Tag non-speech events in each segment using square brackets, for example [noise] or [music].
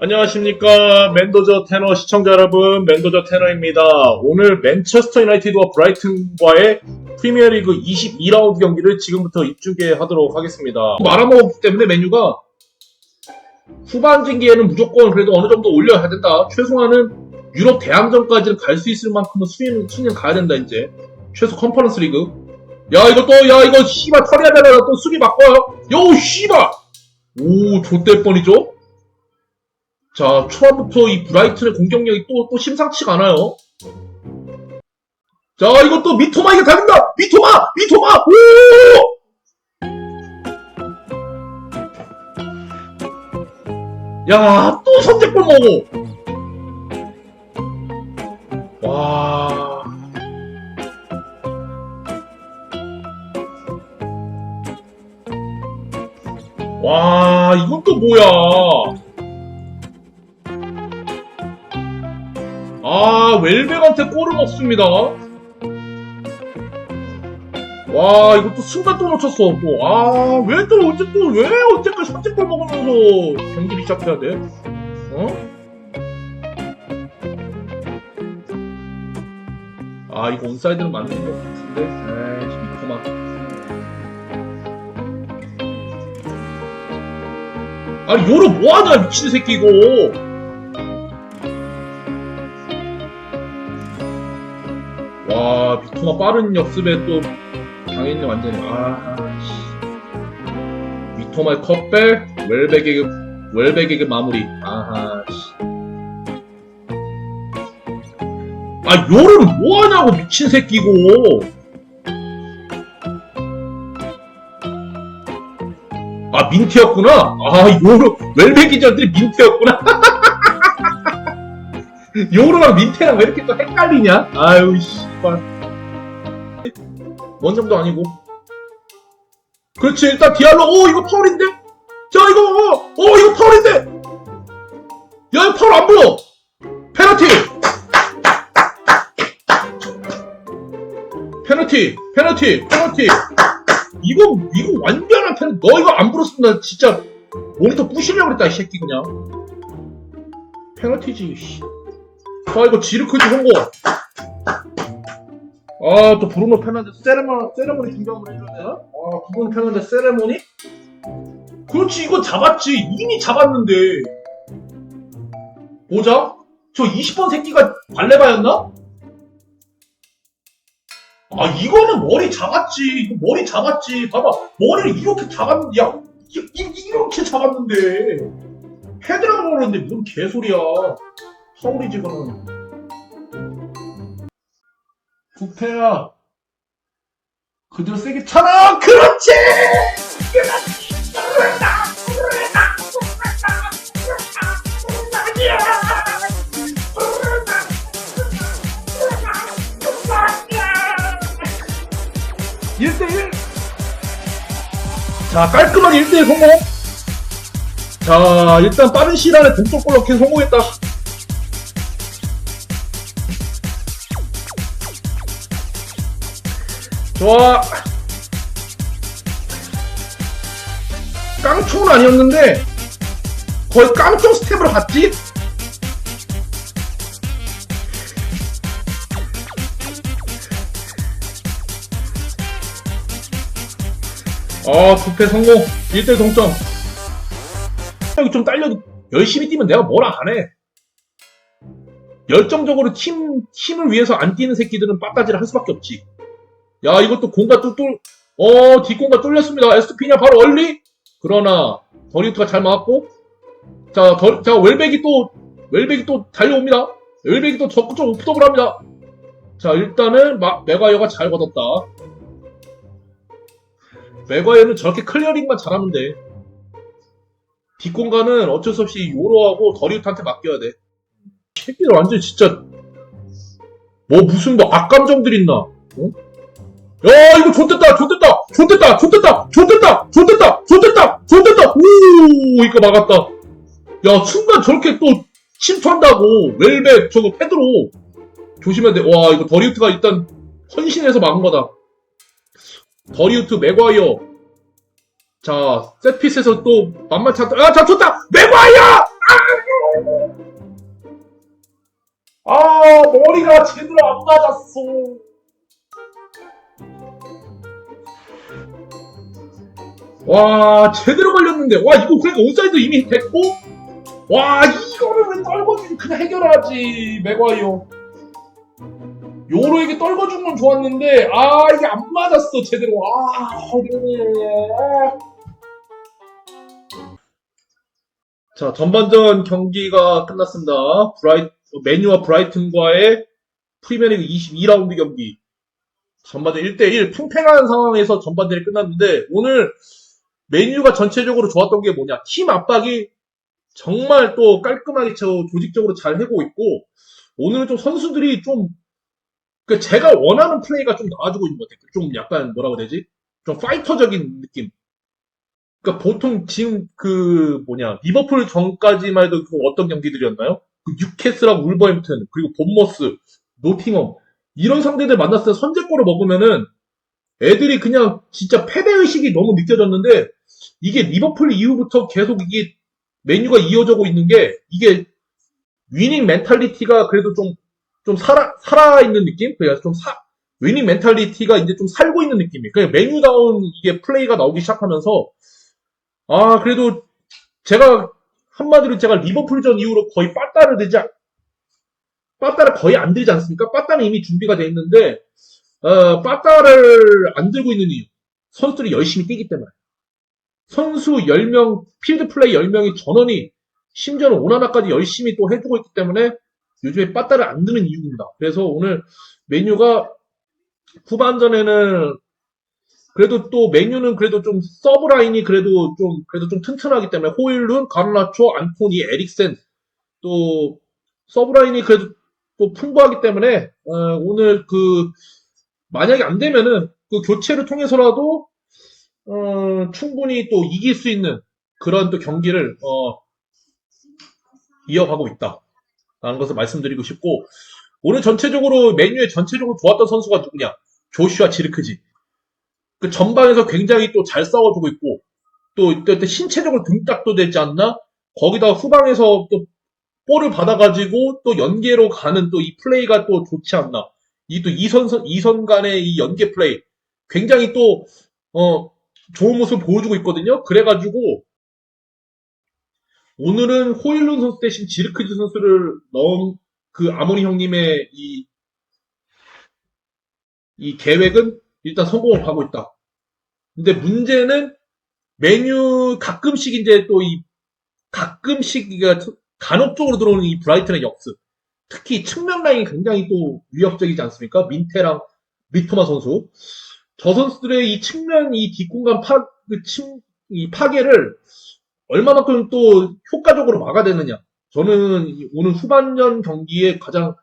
안녕하십니까 맨도저 테너 시청자 여러분. 맨도저 테너입니다. 오늘 맨체스터 유나이티드와 브라이튼과의 프리미어리그 22라운드 경기를 지금부터 입주게 하도록 하겠습니다. 말아먹었기 때문에 메뉴가 후반 경기에는 무조건 그래도 어느 정도 올려야 된다. 최소한은 유럽 대항전까지는 갈 수 있을 만큼은 수위는 수위는 가야 된다 이제. 최소 컨퍼런스 리그. 야 이거 또 야 이거 씨발 처리하다가 또 수비 바꿔요. 요 씨발! 오 좆될 뻔이죠 자, 초반부터 이 브라이튼의 공격력이 또, 또 심상치가 않아요. 자, 이것도 미토마 이게 달린다! 미토마! 미토마! 오! 야, 또 선제골 먹어! 와. 와, 이건 또 뭐야? 웰백한테 골을 먹습니다. 와, 이것도 순간 또 놓쳤어, 또. 아, 왜 또, 언제 또, 왜 언제까지 선제골 먹으면서 경기를 시작해야 돼? 어? 아, 이거 온사이드는 맞는 것 같은데? 에이씨, 미코마. 아니, 요로 뭐하냐, 미친 새끼, 이거! 와 미토가 빠른 역습에 또 당했네 완전히 아 씨. 미토마의 컷백 웰백의 웰백의 그 마무리 아하 씨. 아 요를 뭐하냐고 미친 새끼고 아 민트였구나 아 요로 웰백이 전들이 민트였구나 [laughs] 요로랑 민태랑 왜 이렇게 또 헷갈리냐? 아유, 씨발. 원정도 아니고. 그렇지, 일단 디알로, 오, 이거 파울인데? 자, 이거, 어, 어, 이거 파울인데? 야, 이거 파울 안 보여! 페널티! 페널티, 페널티, 페널티. 이거, 이거 완전한 페널티. 너 이거 안 불었으면 나 진짜 모니터 부시려고 그랬다, 이 새끼 그냥. 페널티지, 씨. 아 이거 지르크지 성공 아 또 브루노 페난데스 세레모, 세레모니 해줘야 되나? 아 브루노 페난데스 세레모니? 그렇지 이거 잡았지. 이미 잡았는데. 보자. 저 20번 새끼가 발레바였나? 아 이거는 머리 잡았지. 이거 머리 잡았지. 봐봐. 머리를 이렇게 잡았는데 야 이, 이, 이렇게 잡았는데. 헤드라고 그러는데 뭔 개소리야. 서울이지 그는 부패야. 그대로 세게 차라! 그렇지! 일대일자 깔끔하게 1대1 성공. 자 일단 빠른 시일 안에 동점골 넣기 성공했다 좋아. 깡총은 아니었는데 거의 깡총 스텝으로 갔지? 아, 부패 성공. 1대 동점. 여기 좀 딸려도 열심히 뛰면 내가 뭐라 안 해. 열정적으로 팀, 팀을 위해서 안 뛰는 새끼들은 빠따지를 할 수밖에 없지. 야, 이것도 공가 뚫뚫, 어, 뒷공가 뚫렸습니다. 에스피냐 바로 얼리? 그러나, 더리우트가 잘 막았고, 자, 더, 자, 웰백이 또, 웰백이 또 달려옵니다. 웰백이 또 적극적으로 오프더블 합니다. 자, 일단은, 마, 메가이어가 잘 걷었다. 메가이어는 저렇게 클리어링만 잘하면 돼. 뒷공간은 어쩔 수 없이 요로하고 더리우트한테 맡겨야 돼. 새끼들 완전 진짜, 뭐 무슨 뭐 악감정들 있나? 어? 야 이거 좋댔다 좋댔다 좋댔다 좋댔다 좋댔다 좋댔다 좋댔다 좋댔다. 오 이거 막았다. 야 순간 저렇게 또 침투한다고. 웰백 저거 패드로. 조심해야 돼와 이거 더리우트가 일단 헌신해서 막은 거다. 더리우트 맥과이어. 자 셋피스에서 또 만만치 않다. 아자 좋다! 맥과이어! 아 머리가 제대로 안 맞았어. 와, 제대로 걸렸는데. 와, 이거 그러니까 온사이드 이미 됐고. 와, 이거를 왜 떨궈주지? 그냥 해결하지, 맥와이어. 요로에게 떨궈준 건 좋았는데, 아, 이게 안 맞았어, 제대로. 아, 어려워. 자, 전반전 경기가 끝났습니다. 브라이, 메뉴와 브라이튼과의 프리미어리그 22라운드 경기. 전반전 1대1 팽팽한 상황에서 전반전이 끝났는데, 오늘 메뉴가 전체적으로 좋았던 게 뭐냐. 팀 압박이 정말 또 깔끔하게 저 조직적으로 잘 해고 있고, 오늘은 좀 선수들이 좀, 그 제가 원하는 플레이가 좀 나와주고 있는 것 같아요. 좀 약간 뭐라고 해야 되지? 좀 파이터적인 느낌. 그러니까 보통 지금 그 뭐냐 리버풀 전까지만 해도 그 어떤 경기들이었나요? 그 뉴캐슬하고 울버햄튼 그리고 본머스, 노팅엄 이런 상대들 만났을 때 선제골을 먹으면은 애들이 그냥 진짜 패배 의식이 너무 느껴졌는데 이게 리버풀 이후부터 계속 이게 메뉴가 이어져고 있는 게 이게 위닝 멘탈리티가 그래도 좀 좀 살아 살아 있는 느낌? 그래서 좀 사, 위닝 멘탈리티가 이제 좀 살고 있는 느낌이. 그냥 메뉴다운 이게 플레이가 나오기 시작하면서 아, 그래도 제가 한마디로 제가 리버풀전 이후로 거의 빠따를 않- 빠따를 거의 안 들지 않습니까? 빠따는 이미 준비가 돼 있는데 어, 빠따를 안 들고 있는 이유 선수들이 열심히 뛰기 때문에 선수 10명 필드 플레이 10명이 전원이 심지어는 오나나까지 열심히 또 해주고 있기 때문에 요즘에 빠따를 안 드는 이유입니다. 그래서 오늘 메뉴가 후반전에는 그래도 또 메뉴는 그래도 좀 서브 라인이 그래도 좀 그래도 좀 튼튼하기 때문에 호일룬, 가르나초, 안토니, 에릭센 또 서브 라인이 그래도 또 풍부하기 때문에 어, 오늘 그 만약에 안 되면은 그 교체를 통해서라도 어, 충분히 또 이길 수 있는 그런 또 경기를 어, 이어가고 있다 라는 것을 말씀드리고 싶고 오늘 전체적으로 메뉴에 전체적으로 좋았던 선수가 누구냐? 조슈아 지르크지. 그 전방에서 굉장히 또 잘 싸워주고 있고 또, 또, 또 신체적으로 등딱도 되지 않나? 거기다 후방에서 또 볼을 받아가지고 또 연계로 가는 또 이 플레이가 또 좋지 않나? 이 또 이선 이선 간의 이 연계 플레이 굉장히 또 어, 좋은 모습을 보여주고 있거든요. 그래가지고 오늘은 호일룬 선수 대신 지르크즈 선수를 넣은 그 아모니 형님의 이, 이 계획은 일단 성공을 하고 있다. 근데 문제는 메뉴 가끔씩 이제 또 이 가끔씩 간혹적으로 들어오는 이 브라이튼의 역습. 특히 측면 라인이 굉장히 또 위협적이지 않습니까? 민테랑 미토마 선수. 저 선수들의 이 측면 이 뒷공간 파, 그 침, 이 파괴를 얼마만큼 또 효과적으로 막아내느냐. 저는 이 오늘 후반전 경기에 가장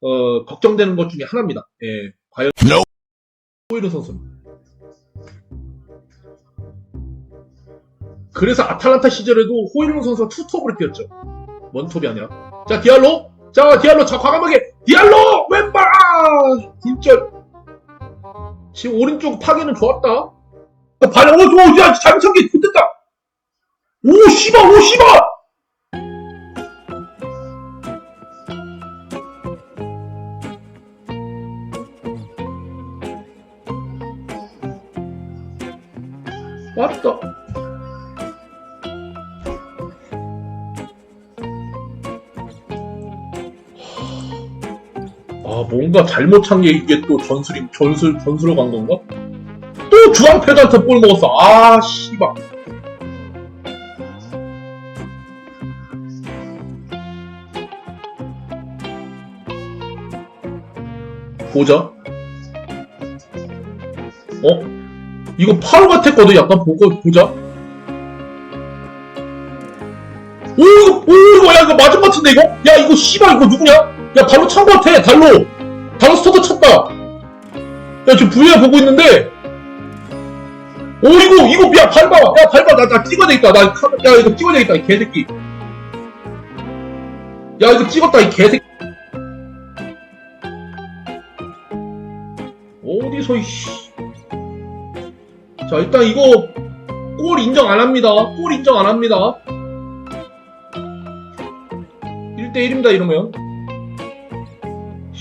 어, 걱정되는 것 중에 하나입니다. 예, 과연 호이르 선수는. 그래서 아탈란타 시절에도 호이르 선수가 투톱으로 뛰었죠. 원톱이 아니라. 자, 디알로. 자, 디알로. 자, 과감하게. 디알로! 왼발! 아! 굴절. 지금 오른쪽 파괴는 좋았다. 아, 발, 오, 오, 야, 잘못 참기. 좋됐다. 오, 씨발, 오, 씨발! 왔다. 뭔가 잘못 찬 게 이게 또 전술이, 전술, 전술로 간 건가? 또 주황 패드한테 볼 먹었어. 아, 씨발. 보자. 어? 이거 파로 같았거든. 약간 보고 보자. 오 이거 오 이거 야 이거 맞은 것 같은데 이거? 야 이거 씨발 이거 누구냐? 야 발로 찬 것 같아. 달로. 달로 스터터 쳤다. 야 지금 VR 보고 있는데. 오 이거 이거 야 밟아. 야 밟아. 나, 나 찍어야 되겠다. 나, 카- 야 이거 찍어야 되겠다. 이 개새끼. 야 이거 찍었다 이 개새끼. 어디서 이씨. 자, 일단 이거 골 인정 안 합니다. 골 인정 안 합니다. 1대1입니다, 이러면.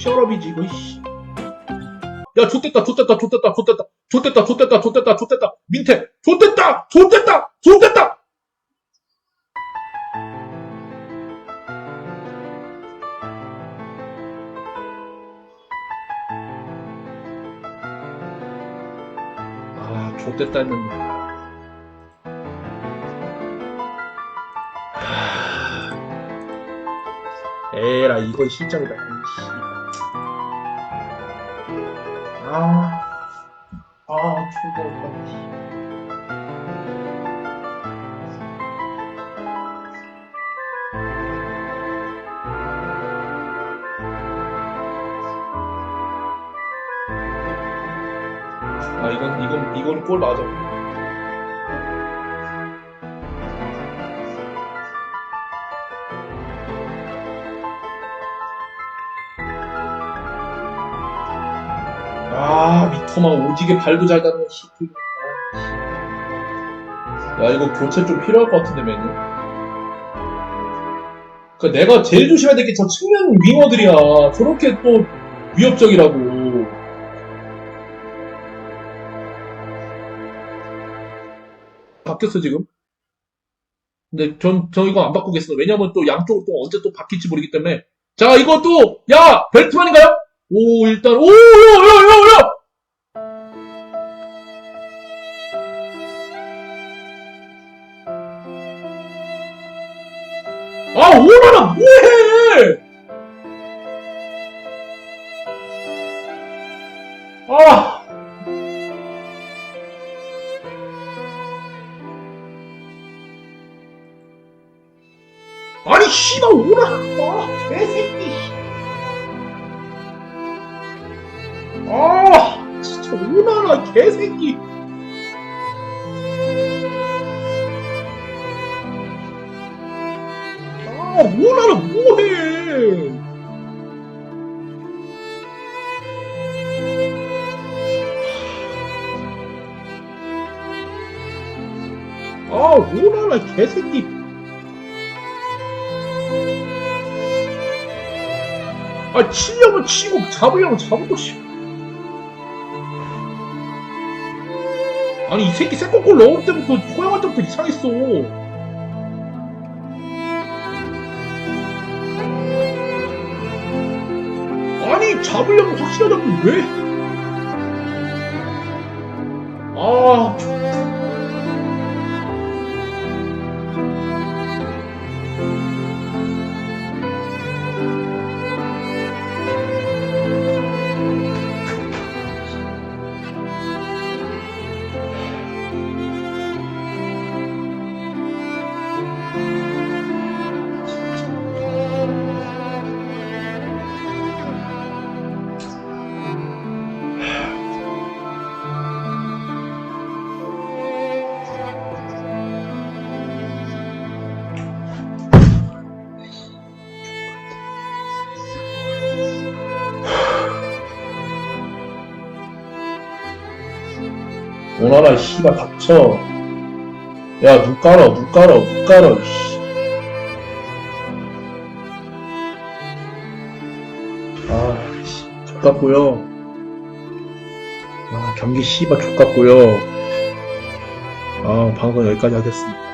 셔럽이지 이거 씨. 야 좆됐다 좆됐다 좆됐다 좆됐다. 좆됐다 좆됐다 좆됐다 좆됐다. 민태 좆됐다 좆됐다 좆됐다! 아 좆됐다 했는데. 하... 에라 이건 실장이다. 아, 아, 추가 오빠. 아, 이건, 이건, 이건 골 맞아. 아, 미터만 오지게 발도 잘 닿는 시트. 야, 이거 교체 좀 필요할 것 같은데, 메뉴. 그 내가 제일 조심해야 될 게 저 측면 윙어들이야. 저렇게 또 위협적이라고. 바뀌었어, 지금. 근데 전, 저 이거 안 바꾸겠어. 왜냐면 또 양쪽으로 또 언제 또 바뀔지 모르기 때문에. 자, 또, 야! 벨트만인가요? 오, 일단, 오, 야, 야, 야, 야! 아, 오라라, 뭐해! 아! 아니, 씨발, 오라! 아, 개새끼! 개새끼! 아, 오나라, 뭐해! 아, 오나라, 개새끼! 아, 치려면 치고, 잡으려면 잡고, 씨. 아니, 이 새끼 세컨골 넣을 때부터, 허용할 때부터 이상했어. 아니, 잡으려면 확실하다고, 왜? 아, 오나라, 씨발, 닥쳐. 야, 눈 깔어, 눈 깔어, 눈 깔어, 씨. 아, 씨, 족같고요. 아, 경기 씨발 족같고요. 아, 방금 여기까지 하겠습니다.